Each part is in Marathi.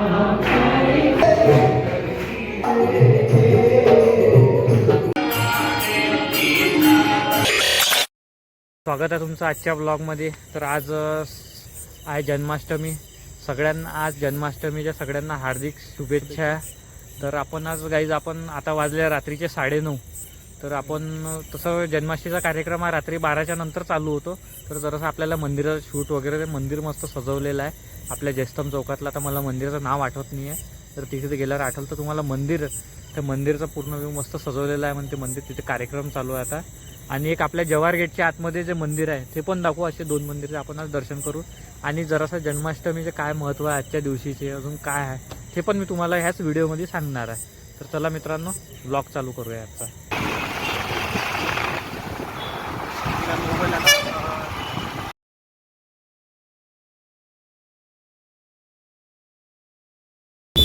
स्वागत आहे तुमचं आजच्या ब्लॉगमध्ये तर आज आहे जन्माष्टमी. सगळ्यांना आज जन्माष्टमीच्या सगळ्यांना हार्दिक शुभेच्छा. तर आपण आज गाईज आपण आता वाजले रात्रीचे साडेनऊ. तर आपण तसं जन्माष्टमीचा कार्यक्रम हा रात्री बाराच्या नंतर चालू होतो. तर जरासं आपल्याला मंदिराचं शूट वगैरे ते मंदिर मस्त सजवलेलं आहे. आपल्या जयस्तंभ चौकातला तर मला मंदिराचं नाव आठवत नाही आहे तर तिथे गेल्यावर आठवलं तर तुम्हाला मंदिर त्या मंदिरचं पूर्ण व्यू मस्त सजवलेलं आहे म्हणते मंदिर तिथे कार्यक्रम चालू आहे आता. आणि एक आपल्या जवार गेटच्या आतमध्ये जे मंदिर आहे ते पण दाखवू असे दोन मंदिरचे आपण आज दर्शन करू. आणि जरासं जन्माष्टमीचे काय महत्त्व आहे आजच्या दिवशीचे अजून काय आहे ते पण मी तुम्हाला ह्याच व्हिडिओमध्ये सांगणार आहे. तर चला मित्रांनो ब्लॉग चालू करूया आजचा तर guys, आपण अ, सतीधाम मंदिरापाशी पोहोचलेलं आहे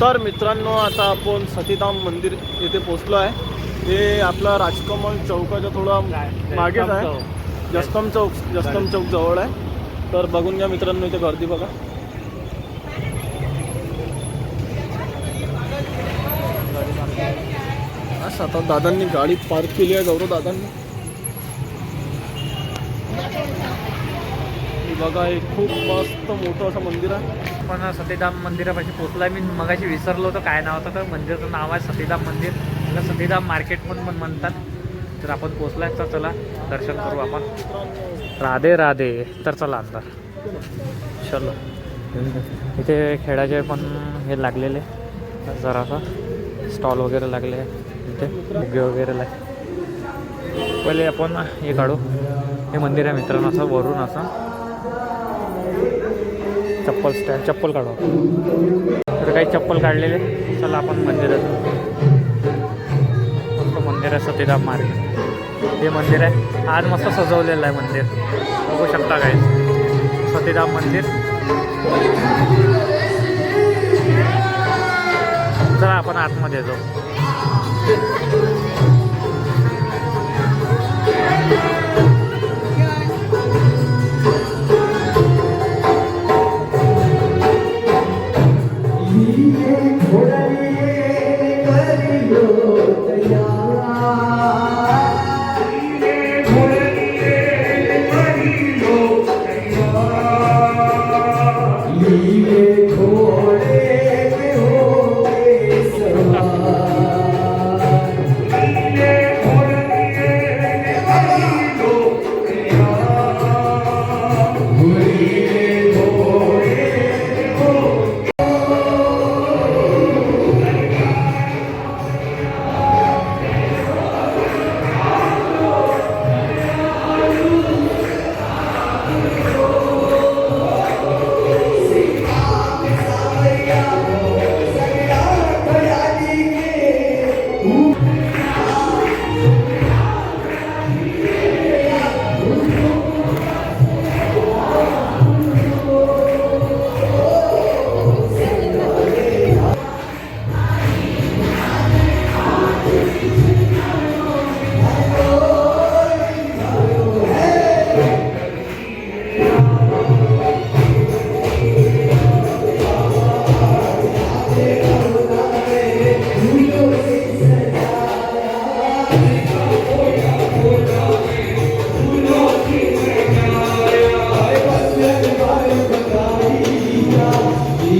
तर मित्रांनो आता आपण सतीधाम मंदिर येथे पोचलो आहे. हे आपलं राजकमल चौकाच्या थोडं मागेच आहे. जस्तम चौक जस्तम चौक जवळ आहे. तर बघून घ्या मित्रांनो इथे गर्दी बघा. असं आता दादांनी गाडी पार्क केली आहे गौरव दादांनी. बघा हे खूप मस्त मोठं असं मंदिर आहे. पण सतीधाम मंदिरापाशी पोचलाय मी मगाशी विसरलो होतं काय नाव होतं तर मंदिराचं नाव आहे सतीधाम मंदिर. त्याला सतीधाम मार्केट पण पण म्हणतात. तर आपण पोचलाय तर चला दर्शन करू आपण. राधे राधे तर चला अंदर. चलो. इथे खेळाचे पण हे लागलेले जरासा. स्टॉल वगैरे लागले इथे फुगे वगैरे लागले पहिले आपण हे काढू. हे मंदिर आहे मित्रांनो असं वरून असं. चप्पल स्टँड चप्पल काढू तर काही चप्पल काढलेले चला आपण मंदिरात मस्त मंदिर आहे सतीदाम मार्ग. हे मंदिर आहे. आज मस्त सजवलेलं आहे मंदिर. बघू शकता काय सतीराम मंदिर. चला आपण आतमध्ये जाऊ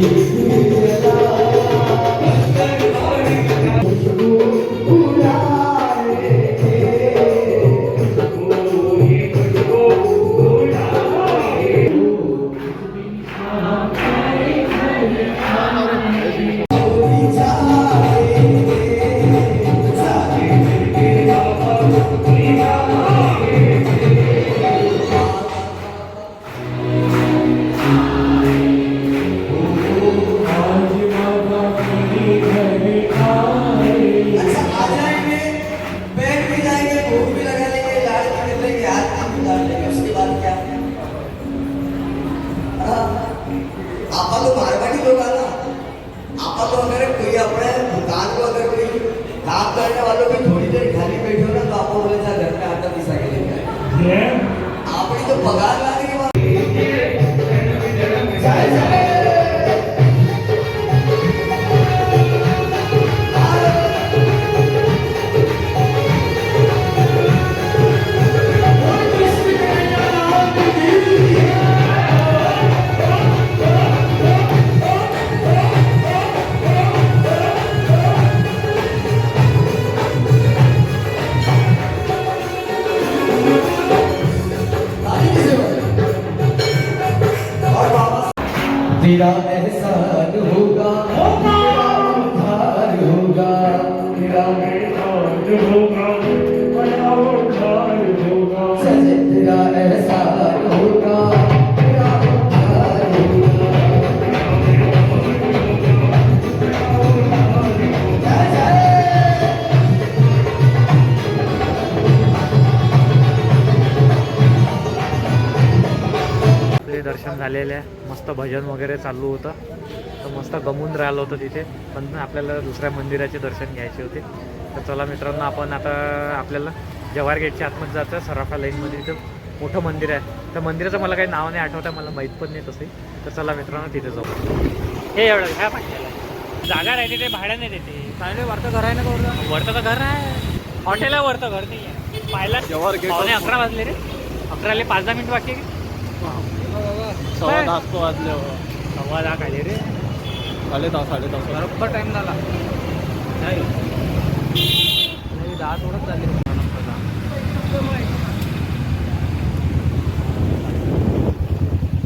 Amém. आपा तो मारवाड़ी लोग आना आपा तो अगर कोई अपने दुकान को अगर कोई काम करने वालों भी थोड़ी देर खाली बैठे हो ना तो आपको बोले था घर में आटा पिसा के लेके आए आपकी तो पगार लाने के बाद तेरा एहसान होगा तेरा आहे. मस्त भजन वगैरे चालू होतं. तर मस्त गमून राहिलं होतं तिथे. पण आपल्याला दुसऱ्या मंदिराचे दर्शन घ्यायचे होते. तर चला मित्रांनो आपण आता आपल्याला जवाहर गेटच्या आतमध्ये जातं सराफा लाईनमध्ये इथं. मोठं मंदिर आहे. त्या मंदिराचं मला काही नाव नाही आठवत आहे मला माहीत पण नाही तसे. तर चला मित्रांनो तिथे जाऊ. हे एवढं ह्या पाठीला. जागा राहते ते भाड्याने देते. चांगले वरतं घर आहे ना गौरव? वरतं तर घर आहे हॉटेल आहे वरतं घर नाही आहे. पाहिला? जवाहर गेट पावणे अकरा वाजले रे. अकराले पाच दहा मिनिट बाकी? सव्वा दहा तो वाजले हो. सव्वा दहा खाली रे? साडे दहा साडे दहा बरोबर टाइम झाला. नाही. नाही, दहा थोडंच झाले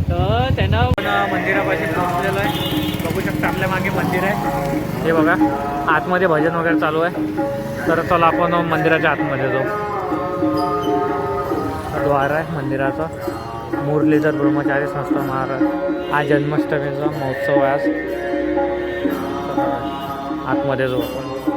तर त्यानं मंदिरापाशी पोहोचलेलं आहे. बघू शकता आपल्या मागे मंदिर आहे. हे बघा आतमध्ये भजन वगैरे चालू आहे. तर चला आपण मंदिराच्या आतमध्ये जाऊ. द्वार आहे मंदिराचं. मुरलीधर ब्रह्मचारी संस्था महाराज. हा जन्माष्टमीचा महोत्सव आहे आज. आतमध्ये जो आपण.